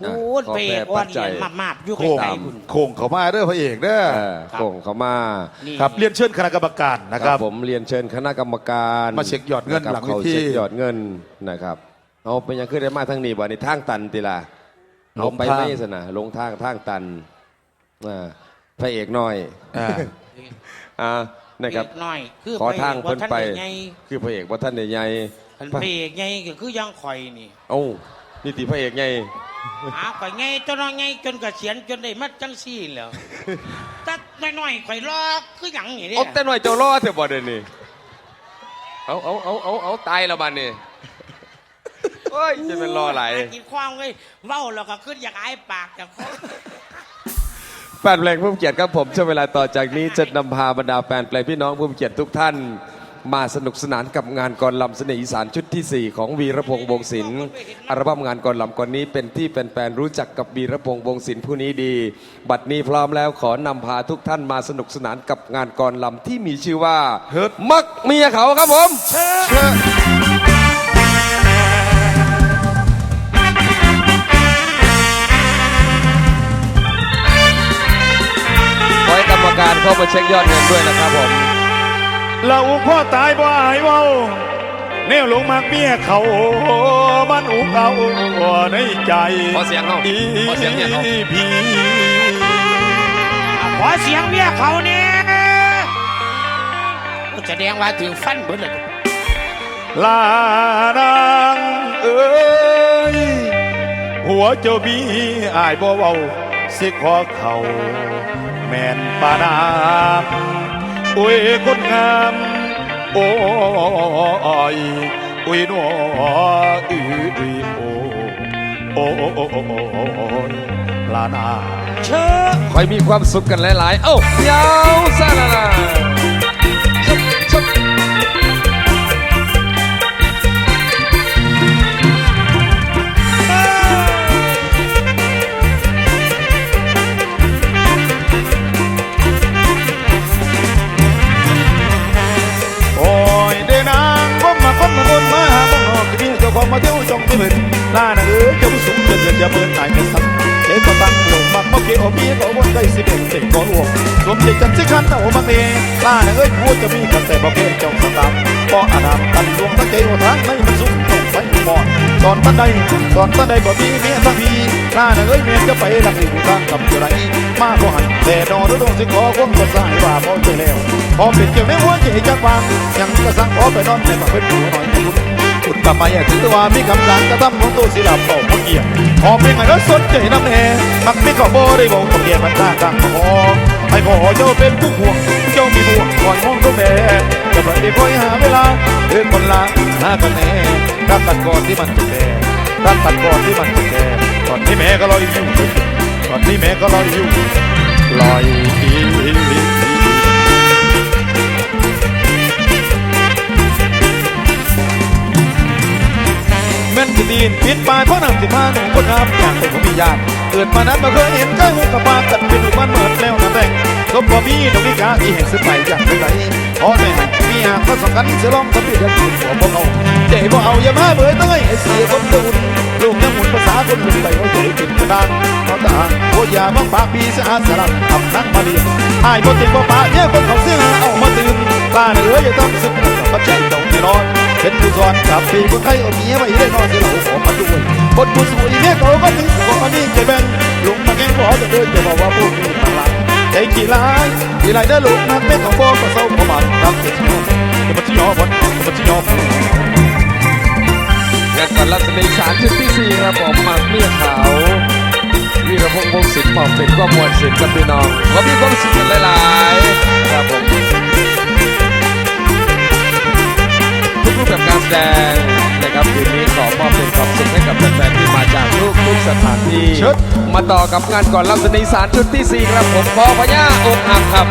โอ้อะยขอเพลแปลงว่าปัจจัเรียยนมามาบอยู่โค้งไกลๆคุณ โค้งเขามาเด้อพระเอกเด้อเออครับ โก่งเขามานี่ครับเรียนเชิญคณะกรรมการนะครับผมเรียนเชิญคณะกรรมการมาเช็คยอดเงินนะครับหลังเวเขาที เช็คยอดเงินนะครับเอาเป็นยังขึ้นได้มาทั้งนี้บ่ในทางตันติล่ะหลเอางไปทางไม่สนะลงทางทางตันอ่าพระเอกน้อยอ่าอ่านะครับเอกน้อย คือขอพระทางเอกเพิ่นว่าท่านไปใหญ่คือพระเอกว่าท่านใหญ่ท่านพระเอกใหญ่ก็คือยังข่อยนี่ๆเอ้า นี่ติพระเอกไงหาข่อยใหญ่จนว่าใหญ่จนเกษียณจนได้มาจังซี่แล้วแต่น้อยๆข่อยรอคือหยังนี่เด้เอาแต่หน่อยเจ้ารอดเถอะบ่เดี๋ยวนี้เอาเอาเอาเอาเอาตายแล้วบัดนี้โอ้ยจะเป็นรอไหลหากินความเลยเว้าแล้วก็ขึ้นอยากอายปากจากคนแฟนเพลงผู้มีเกียรติครับผมช่วงเวลาต่อจากนี้จะนำพาบรรดาแฟนเพลงพี่น้องผู้มีเกียรติทุกท่าน มาสนุกสนานกับงานกรลำเสน่ห์อีสานชุดที่ 4 ของวีรพงษ์วงศิลป์อัลบั้มงานกรลำก่อนนี้เป็นที่แฟนๆรู้จักกับวีรพงษ์วงศิลป์ผู้นี้ดี บัดนี้พร้อมแล้วขอนำพาทุกท่านมาสนุกสนานกับงานกรลำที่มีชื่อว่าเฮิร์ตมักเมียเขาครับผมขอให้กรรมการเข้ามาเช็คยอดเงินด้วยนะครับผม เราพ่อตายบ่อายเว้าแนวหลงมากเมียเขามันอุกเอาในใจขอเสียงเขาขอเสียงเนี่ยเขาพี่ขอเสียงเมียเขาเนี่ยแสดงว่าถึงฟันเบิดเลยลานางเอ้ยหัวเจ้าบีอายบ่เว้าสิขอเขาแม่นปานาม โอ้ยคนงาม โอ้ยโอ้ยน้ออืออือโอ้โอ้โอ้โอ้โอ้โอ้ลานาเชิญคอยมีความสุขกันหลาย ๆ เอ้ายาวซาลาลา เกี้โอ้มีก็วนได้สิบเอ็ดเด็กก็รวมรวมเด็กจันสิคันแต่โอ้มาเองลานาเอ้ยพูดจะมีกันแต่บอกเพื่อนเจ้าสตามพออาดามกันลวงตั้งใจโอ้ทางไม่มันสูงตกไปหมอนตอนตันใดตอนตันใดบ่มีเมียสักทีลานาเอ้ยเมียจะไปหลักอยู่ทางกับอยู่ไรมาบ่หันแต่ดอดงสิขอความกดสายว่าพอเจอแล้วพอเป็นเกี่ยวในหัวใจจักวางยังกระสังขอไปนอนในปากเป็นหัวหน่อยคุณ คุณกลับมาอยากถือว่ามีกำลังกระทำของตัวศิลปเป่าพเกียรพอเป็นไงแล้วสนใจน้ำแน่มักม่ขอบ่ได้บอกกับเกียรมันหน้ากังขอให้ขอเจ้าเป็นผู้ห่วงเจ้ามีห่วงคอยมองทุกแม่จะไม่ได้คอยหาเวลาเดินคนละหน้ากันแน่รักกันก่อนที่มันจะแก่รักกันก่อนที่มันจะแก่ก่อนที่แม่ก็ลอยอยู่ก่อนที่แม่ก็ลอยอยู่ลอยอี แม่นคือดีนปิดปายเพราะนำสิมาหนุ่มคนงามอยากเป็นผู้มีญาติเกิดมานั้นมาเคยเห็นใกล้หูกับปากกันเป็นลูกมันเหมือนแล้วนะแต่งสมบ่มีดอกนิกาที่เห็นสึกใหม่อยากเป็นไรพอได้ให้มีหากเขาสำคัญเสียลองทำให้ยันคุณหัวพวกเอาเจ๊บ่เอาอย่ามาเบื่อเต้ยให้เสียคนตูนลูกยังหมุนภาษาคนลุ่นไปเอาเจ๊กินกระดานเขาตาโอ้ยาบังปากปีสะอาดสลับทำนั่งมาเรียนอายบ่ติดบ่ปาเนี่ยคนเขาเสียเอามาตื่นกล้าเหนืออย่าต้องสึกกับปัจจัยต้องนอน เป็นผู้สอนกับปีคนไทยเอาเมียไว้ได้นอนสิเราขอมาด้วยคนผู้สวยเมียเขาก็ถึงขอมานี่ใจแบ่งลุงมาแกงขอจะเดินจะบอกว่าพวกนี้ต่างหลังใจกี่ลายกี่ลายเด้อลุงนักเป็นของพ่อก็เศร้าประมาณรับเจ็ดชั่วโมงจะมาชี้ยอบนจะมาชี้ยอบงานกรลำเสน่ห์อีสานชุดที่4ครับผมมักเมียขาวีรพงษ์วงศิลป์มอบเป็นความวลศิลป์กับพี่น้องขอมีความสุขกันหลายๆครับผม รูปแบบการแสดงนะครับคืนนี้ขอมอบเป็นความสุขให้กับแฟนๆที่มาจากลูกทุกสถานที่ชิดมาต่อกับงานก่อนลำเสนห์อีสารชุดที่ 4 ครับผมพ่อพญาอกหักครับ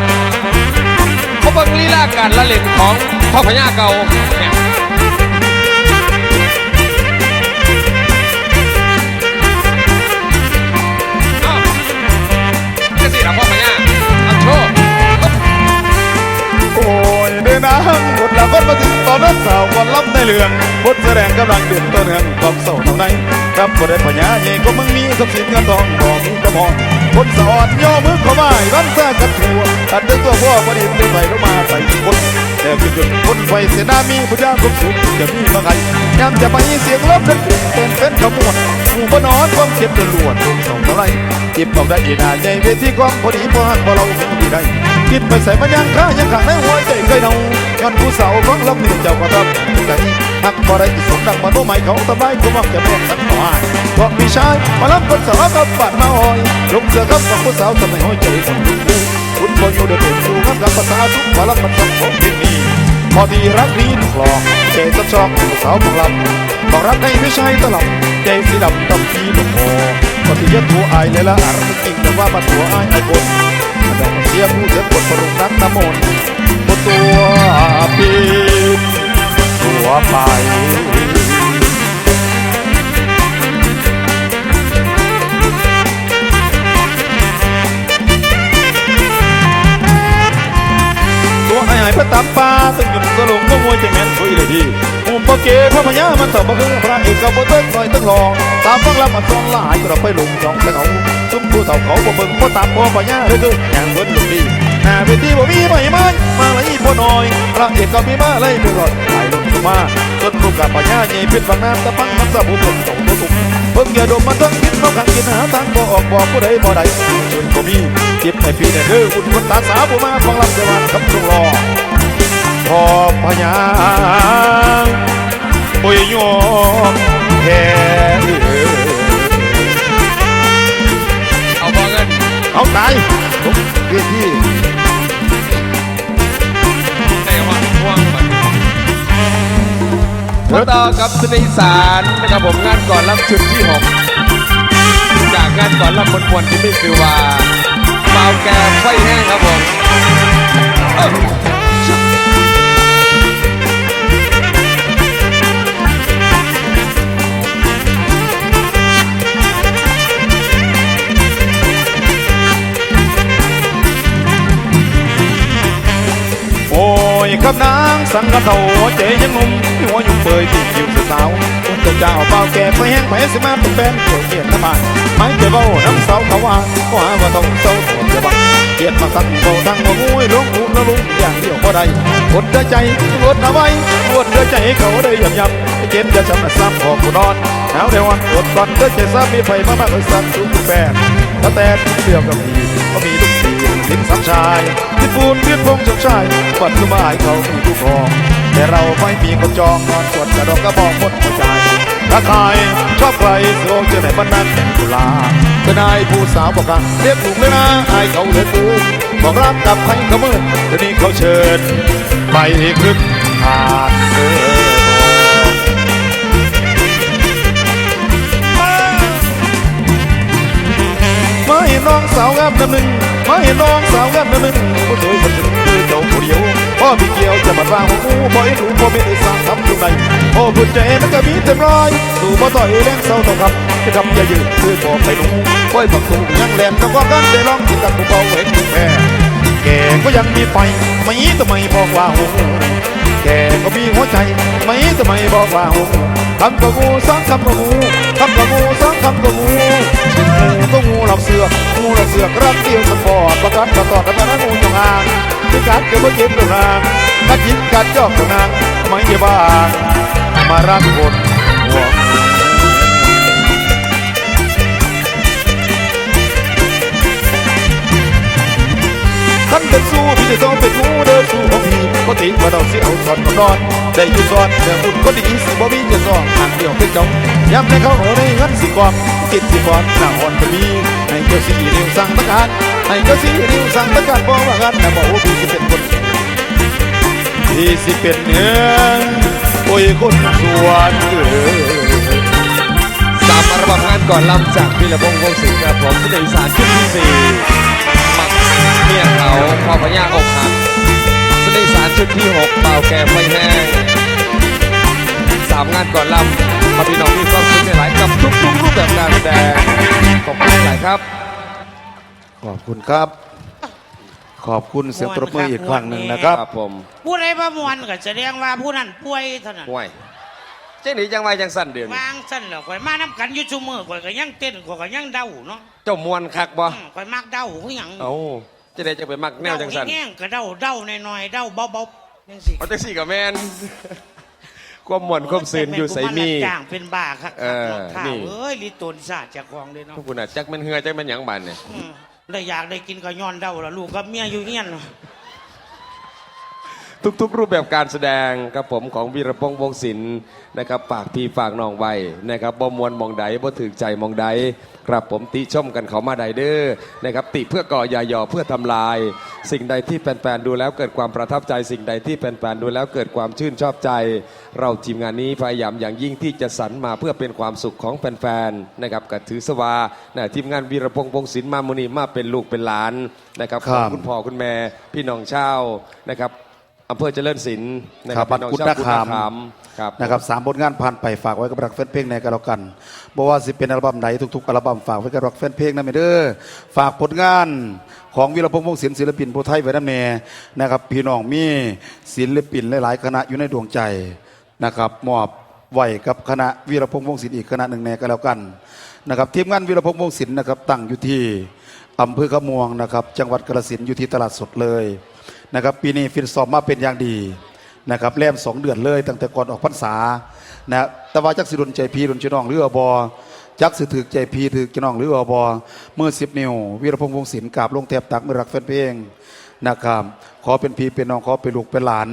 เขาเบังลีลาการละเล่นของพ่อพญาเก่าเนี่ย มาถึงตอนนั้นสาววันลับในเรื่องบทแสดงกำลังเดือดต้นเฮืองความเศร้าเท่าไหนครับบ่ได้พญาใหญ่ก็มึงมีทรัพย์สินเงินทองบ่มีกระพองคนสอดย่อมือเข้ามารันแท้กันทัวตัดด้วยตัวพ่อบ่ได้เดินไปลงมาใส่คน แต่คือจุดคนไฟเสนามีผู้ย่างคุสูงจะมีมาใครยามจะไปเสียงลบนั้นเป็นเป็นขมวดหมู่บ่นอนความเจ็บจนลวนสองเท่าไรจิบเอาได้อีนาใจเวทีความพอดีพอหักพอเราเห็นดีได้คิดไปใส่มันยังข้ายังขังในหัวใจเคยเนาย้อนผู้สาวฟังลำนี่เจ้าก็รับใจหักบ่ได้สมดังมันโน้ใหม่เขาทำลายก็มักจะบอกสังหารบอกพี่ชายมารับคนสาวกับปัดมาหอยลงเสือกับกับผู้สาวทำให้หัวใจคนดูคุณคนอยู่เดือดอยู่กับกับภาษาทุกมารับมันต้องผมเป็นนี่ พอดีรักนี้ถูกหลอกเจจะชอกผู้สาวบอกลับอกรักให้ไม่ใช่ตลับใจสีดำต้องพีลูกโอพอที่ยัดตัวไอเลยละอารจริงแต่ว่ามาตัวไอายไอ้คนดอกเสียผู้เสียบทปรุงรักน้ำมนต์ตัวปีตัวไป ตัวไอ้หายพระตามฟ้าตึงหยุดสลงก็มวยจะแม่นคุยเลยดีมุมปะเกพระพญามันสอบมาคือพระเอกกับบ่เต้น่อยตึงรองตามฟังลำมันซองลายก็เราไปลงจองแต่เขาซุ้มผู้เฒ่าเขาบ่เบิ่งบ่ตามพ่อพญาเลยคืออย่างเบิ่นลูกดีหน้าเวทีบ่มีไม่ไม้มาเลยพ่อน้อยพระเอกก็มีมาเลยไปรอดหายลงมาจนลูกกับพญาใหญ่เป็นบางน้ำตะพังมันสะบุกลงตรงตัวตุกเพิ่งอย่าดมมันต้งกินเขาขังกินหาทางบ่ออกบอกผู้ใดบ่ใดจนบ่มีเจ็บให้พี่เนี่เด้ออุ่นคนตาสาวบ่มาฟังลำเดวันกับทรงรอ พอพญางปุยโยมแค่เอาบอเงินเอาตายทุกเวทีในวันว่างมันมาต่อกับสนิสารนะครับผมงานก่อนรับชุดที่6จากงานก่อนรับบนมวนที่ไมีชื่อว่าเบาแกไฟแห้งครับผมเครับนางสังกะเทาเจยังหนุ่มหัวยุ่งเปยที่อยู่สาวคุณเจ้าเบาแก่ไฟแห้งไปสิมาเป็นแฟนเกี่ยวเกียรติบ้านไม่เจอเบาน้ำเสาเขาว่าก็หาว่าต้องเศร้าโสดจะบังเกียรติมาสั่งเบาทั้งว่ามุ้ยลงหูละลุงอย่างเดียวก็ได้กดเดือใจกดเอาไว้กดเดือใจเขาได้ยำยำเจ็บจะช้ำซ้ำของกูนอนหนาวในวันอดก่อนเดือใจซ้ำมีไฟมามากเลยสั่งสุกแปดถ้าแต่เดียวกับพี่ก็มีลูกสี ลิ้นสามชายที่ปูนเพียนพงชมชายปัดสมัยเขามีผู้ครองแต่เราไม่มีคนจองนอนสวดกระดอกกระบอกหมดหัวใจถ้าใครชอบใครโซ่เจอไหนบ้านนั้นกุลาเป็นายผู้สาวบอกกันเรียกถูกเลยนะอายเขาเลยกูบอกรักกับใครเขาเมื่อเดี๋ยวนี้เขาเชิญไปครึ่งทางเออมาเห็นน้องสาวงามคนหนึ่ง มาเห็นน้องสาวงามคนหนึ่งผู้สวยคนหนึ่งคือเจ้าผู้เดียวพ่อพี่เกี่ยวจะมาร่างของกูบ่ให้รู้พ่อไม่ได้สร้างทำอยู่ในพ่อพูดใจมันก็มีเต็มร้อยสู่พ่อต่อยแรงเศร้าต้องคำจะคำอย่ายืดคือบอกไปหนูค่อยปักสูยังแหลมก็ว่ากันได้ลองกินกับผู้เบาเห็นแพ้แกก็ยังมีไฟไม่ทำไมบอกว่าหู แกก็มีหัวใจไม่ทำไมบอกว่าหูคำกับงูสองคำกับงูคำกับงูสองคำกับงูงูก็งูหลับเสือกงูหลับเสือกรักเดียวสปอร์ตประกันประตอดกันนะงูจงอางที่กัดเกิดมาเก็บตัวนางกัดยิ้มกัดจอกตัวนางไม่เยาบ้างมารักคน ขันเป็นสู้พี่จะต้องเป็นงูเดินสู้ของพี่ปกติว่าเราเสียเอาสอนนอนได้อยู่สอนแต่บุญก็ดีสิบ่มีจะสอนทางเดียวเป็นจงย้ำในเขาในเงินสิกองกินสิกอนหน้าอ่อนจะมีให้เจ้าสีเรียวสั่งตะการให้เจ้าสีเรียวสั่งตะการบอกว่ากันนะบอกว่าพี่สิเป็นคนพี่สิเป็นเนื้อโอ้ยคนสวนเกิดสามอัลบั้มงานก่อนลำจากพิรพงษ์วงศิลป์ครับผมสนิสารชุดที่สี่ เมียเขาพ่อพญาอกหักสนิสารชุดที่หกเบาแกไฟแห้งสามงานก่อนลำมาพี่น้องมีความสุขในหลายกับทุกๆรูปแบบการแสดงขอบคุณหลายครับ ขอบคุณครับ ขอบคุณเสียงปรบมืออีกครั้งหนึ่งนะครับครับผมผู้ใดประมวลก็แสดงว่าผู้นั้นป่วยเท่านั้นห่วยจ๊หนีจังไวจังสั่นเดือนวางสั้นแล้วข่อยมาน้ำกันอยู่ซุมือข่อยก็ยังเต้นข่อยก็ยังเดาเนาะเจ้ามวนคักบ่อืมข่อยมักเดาคือหยัง เอ้า จะได้จะไปมักแนวจังสั่นเดาแห้งๆก็เดาเดาหน่อยๆเดาเบาๆจังสิเอาจังสี่กับแมนความมวนความซื่นอยู่ใสมีเป็นจ้างเป็นบ้าครับเออข้านี่วเอ้ยลิตนศาสตร์จากของเลยเนาะพวกคุณอะจักแมันเหือจักแมันหยังบานเนี่ย อืมได้อยากได้กินก็ย้อนเดาละลูกกับเมียอยู่เฮียนเนาะ ทุกๆ รูปแบบการแสดงครับผมของวีรพงษ์วงศิลป์นะครับฝากพี่ฝากน้องไว้นะครับบ่มวนมองใดบ่ถึกใจมองใดครับผมติชมกันเขามาใดเด้อนะครับติเพื่อก่ออย่าหย่อเพื่อทำลาย สิ่งใดที่แฟนๆดูแล้วเกิดความประทับใจ สิ่งใดที่แฟนๆดูแล้วเกิดความชื่นชอบใจ เราทีมงานนี้พยายามอย่างยิ่งที่จะสรรมาเพื่อเป็นความสุขของแฟนๆนะครับกับถือสวานะทีมงานวีรพงษ์วงศิลป์มามุนีมาเป็นลูกเป็นหลานนะครับขอบคุณพ่อคุณแม่พี่น้องเช่าวนะครับ อำเภอเจริญศิลป์นะคครัรับบพี่น้องชาวบ้านกุกุฎฎนานาคาคามมครับนะครับสามผลงานผ่านไปฝากไว้กับรักแฟนเพลงในกันแล้วกันบอกว่าสิเป็นอัลบั้มไหนทุกๆอัลบั้มฝากไว้กับรักแฟนเพลงนะเมเดอร์ฝากผลงานของวีรพงษ์วงศิลป์ศิลปินผู้ไทยไว้น้ำเนนะครับพี่น้องมีศิลปินหลายๆคณะอยู่ในดวงใจนะครับมอบไว้กับคณะวีรพงษ์วงศิลป์อีกคณะหนึ่งแน่กันแล้วกันนะครับทีมงานวีรพงษ์วงศิลป์นะครับตั้งอยู่ที่อำเภอขะมวงนะครับจังหวัดกาฬสินธุ์อยู่ที่ตลาดสดเลย นะครับปีนี้ฟินซ้อมมาเป็นอย่างดีนะครับแลมสองเดือนเลยตั้งแต่ก่อนออกพรรษานะแต่ว่าจักสิรุนใจพีรุนจีน้องหรืออบอจักสิถือใจพีถือจีน้องหรืออบอเมื่อสิบนิ้ววีรพงษ์วงศิลป์กราบลงแทบตักมือรักแฟนเพลงนะครับขอเป็นพีเป็นน้องขอเป็นลูกเป็นหลาน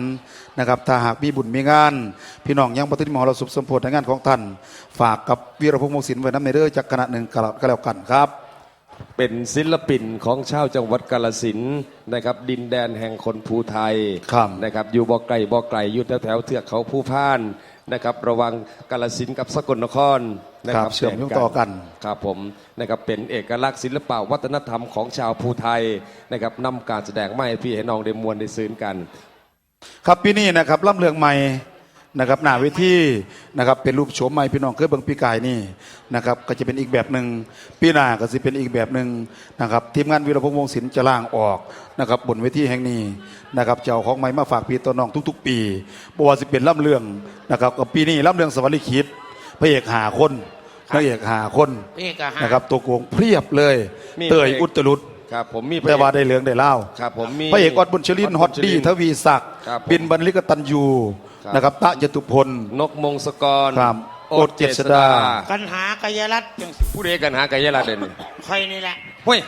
นะครับถ้าหากมีบุญมีงาน พี่น้องยังปฏิมหรสุขสมโพธิในงานของท่าน ฝากกับวีรพงษ์วงศิลป์ไว้น้ำในเด้องจากคณะหนึ่งก็แล้วกันครับ เป็นศิลปินของชาวจังหวัดกาลสินธุ์นะครับ ดินแดนแห่งคนภูไทยครับนะครับ อยู่บ่อไก่บ่อไก่อยู่แถวแถวๆเทือกเขาภูพานนะครับ ระหวังกาลสินธุ์กับสกลนครนะคครัรับบเชื่อมโยงต่อกัน ครับผมนะครับเป็นเอกลักษณ์ศิลปะวัฒนธรรมของชาวภูไทยนะครับนำการแสดงมาให้พี่ให้น้องได้มวลได้ซื้นกัน ครับปีนี้นะครับล่ำเลืองใหม่ นะครับหน้าเวทีนะครับเป็นรูปโฉมใหม่พี่น้องเคยเบิ่งปีกายนี่นะครับก็จะเป็นอีกแบบหนึ่งปีหน้าก็จะเป็นอีกแบบหนึ่งนะครับทีมงานวีรพงษ์วงศิลป์จะล่างออกนะครับบนเวทีแห่งนี้นะครับจะเอาของใหม่มาฝากพี่ตัวน้องทุก ๆ ปีบว่าสิเป็นล่ำเลืองนะครับกับปีนี้ล่ำเลืองสวรรคิดพระเอกหาคนพระเอกหาคนเอกหานะครับตัวโกงเพียบเลยมีเตยพระเอกอุตรุด ครับผมมีพระแต่เอกว่าได้เหลืองได้เล่าครับผมมีพระเอกออดบุญชลินอฮออดตบุญชลินดี้ทวีศักดิ์ครับผมบินบรรลิกตันยูครับ นะครับตะจตุพล นกมงศกรครับโอดโอดเจษฎากันหากายรัตน์จังสิผู้ใดกันหาไก่ยะลาเด่นใครนี่แหละเฮ้ย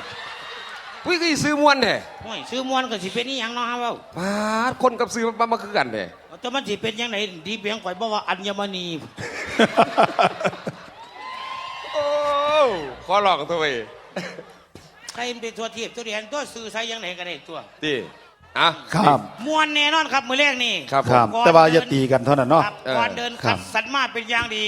ปุ้ยก็สิซื้อมวนแท้โอ้ยซื้อมวนก็สิเป็นนี่ยังเนาะฮะเว้าปาดคนกับซื้อมามาคือกันแท้แต่มันสิเป็นยังไงดีเพียงข่อยบอกว่าอัญมณีโอ้ขอลองตัวเอง ใครมันเป็นตัวเทียบตัวเดียนตัวซื้อใช้ยังไงกันได้ตัวดิอะ ครับมวนแน่นอนครับมือแรกนี่ครับผครับมแต่ว่าอย่าตีกันเท่านั้นเนาะ ครับเออก่อนเดินครัคับดสันมาเป็นอย่างดี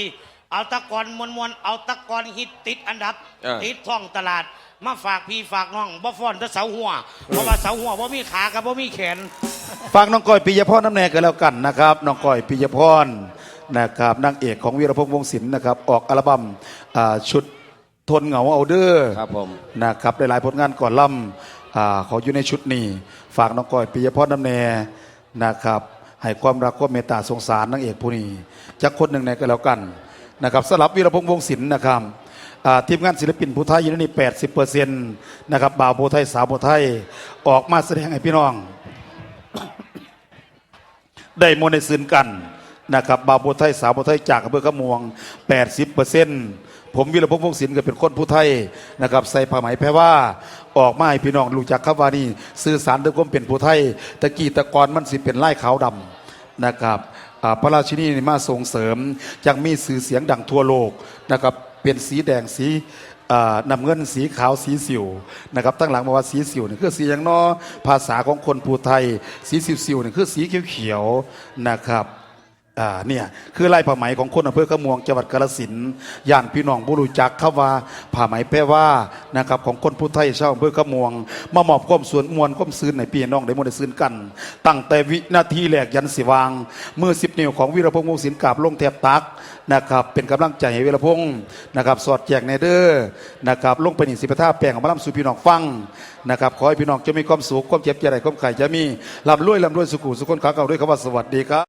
เอาตะกอนมวนมวนๆเอาตะกอนฮิตติดอันดับ เออติดท่องตลาด มาฝากพี่ฝากน้องบ่ฟ้อนแต่เสาหัวเพราะว่าเสาหัวบ่มีขากับบ่มีแขน ฟังน้องก้อยปิยพรน้ำแน่กันแล้วกันนะครับน้องก้อยปิยพรนะครับนางเอกของวีรพงษ์วงศิลป์นะครับออกอัลบั้มอ่าชุด ทนเหงาเอาเด้อครับผมนะครับหลายๆผลงานก่อนล่ำอ่าเขาอยู่ในชุดนี้ ฝากน้องก้อยปิยพรน้ำแน่นะครับให้ความรักความเมตตาสงสารนางเอกผู้นี้จากคนหนึ่งในก็แล้วกันนะครับสำหรับวีรพงษ์วงศิลป์นะครับอ่าทีมงานศิลปินผู้ไทยอยู่ในนี้80เปอร์เซ็นต์นะครับบ่าวผู้ไทยสาวผู้ไทยออกมาแสดงให้พี่น้อง ได้มวลในซื่นกันนะครับบาวผู้ไทยสาวผู้ไทยจากอำเภอขะมวง80เปอร์เซ็นต์ ผมวิรพงษ์วงศิลป์ก็เป็นคนผู้ไทยนะครับใส่ผ้าไหมแพรว่าออกมาให้พี่น้องรู้จักครับว่านี่สื่อสารด้วยความเป็นผู้ไทยตะกี้ตะกอนมันสิเป็นไล่ขาวดำนะครับพระราชินีมาส่งเสริมยังมีสื่อเสียงดังทั่วโลกนะครับเป็นสีแดงสีนำเงินสีขาวสีสิวนะครับตั้งหลังมาว่าสีสิวนี่คือสีอย่างนอภาษาของคนภูไทย สีสิวสิวนี่คือสีเขียวๆนะครับ อ่าเนี่ยคือลายผ้าไหมของคนอำเภอขะมวงจังหวัดกาฬสินธุ์ย่านพี่น้องบุรุจักเข้าว่าผ้าไหมแปลว่านะครับของคนภูไทยชาวอำเภอขะมวง มามอบความสวนมวลความซื่นในพี่น้องได้มวลได้ซื่นกัน ตั้งแต่วินาทีแรกยันสิวางมือสิบนิ้วของวีรพงษ์วงศิลป์กาบลงแทบตักนะครับเป็นกำลังใจให้วีรพงษ์นะครับสอดแจกในเด้อนะครับลงไปนี่สิบท่าแปลงของมาล่ำสู่พี่น้องฟังนะครับขอให้พี่น้องจะมีความสุขความเจ็บใจใดความไข่จะมีลำรวยลำรวยสุขุสุขคนขาเก่าด้วยคำว่าสวัสดีครับ